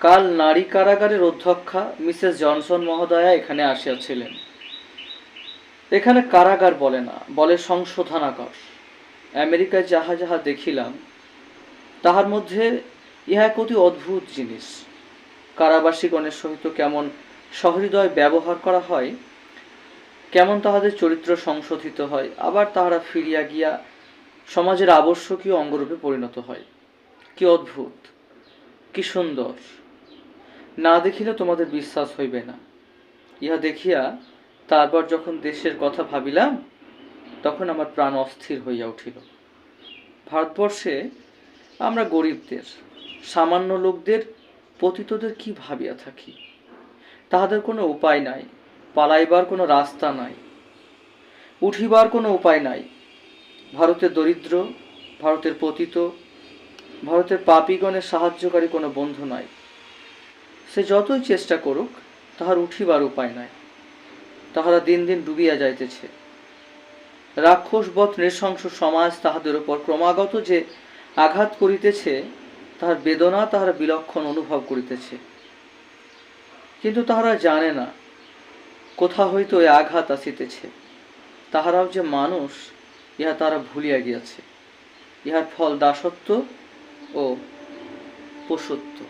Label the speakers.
Speaker 1: কাল নারী কারাগারের অধ্যক্ষা মিসেস জনসন মহোদয়া এখানে আসিয়াছিলেন। এখানে কারাগার বলে না, বলে সংশোধনাগার আমেরিকায় যাহা যাহা দেখিলাম, তাহার মধ্যে ইহা এক অতি অদ্ভুত জিনিস। কারাবাসীগণের সহিত কেমন সহৃদয় ব্যবহার করা হয়, কেমন তাহাদের চরিত্র সংশোধিত হয়, আবার তাহারা ফিরিয়া গিয়া সমাজের আবশ্যকীয় অঙ্গরূপে পরিণত হয়। কি অদ্ভুত, কি সুন্দর। না দেখিলে তোমাদের বিশ্বাস হইবে না। ইহা দেখিয়া তারপর যখন দেশের কথা ভাবিলাম, তখন আমার প্রাণ অস্থির হইয়া উঠিল। ভারতবর্ষে আমরা গরিবদের, সামান্য লোকদের, পতিতদের কি ভাবিয়া থাকি? তাহাদের কোনো উপায় নাই, পালাইবার কোনো রাস্তা নাই, উঠিবার কোনো উপায় নাই। ভারতের দরিদ্র, ভারতের পতিত, ভারতের পাপীগণের সাহায্যকারী কোনো বন্ধু নাই। সে যতই চেষ্টা করুক, তাহার উঠিবার উপায় নাই। তাহারা দিন দিন ডুবিয়া যাইতেছে। রাক্ষসবৎ নৃশংস সমাজ তাহাদের উপর ক্রমাগত যে আঘাত করিতেছে, তাহার বেদনা তাহারা বিলক্ষণ অনুভব করিতেছে। কিন্তু তাহারা জানে না, কোথা হইতে ওই আঘাত আসিতেছে। তাহারাও যে মানুষ, ইহা তারা ভুলিয়া গিয়াছে। ইহার ফল দাসত্ব ও পশুত্ব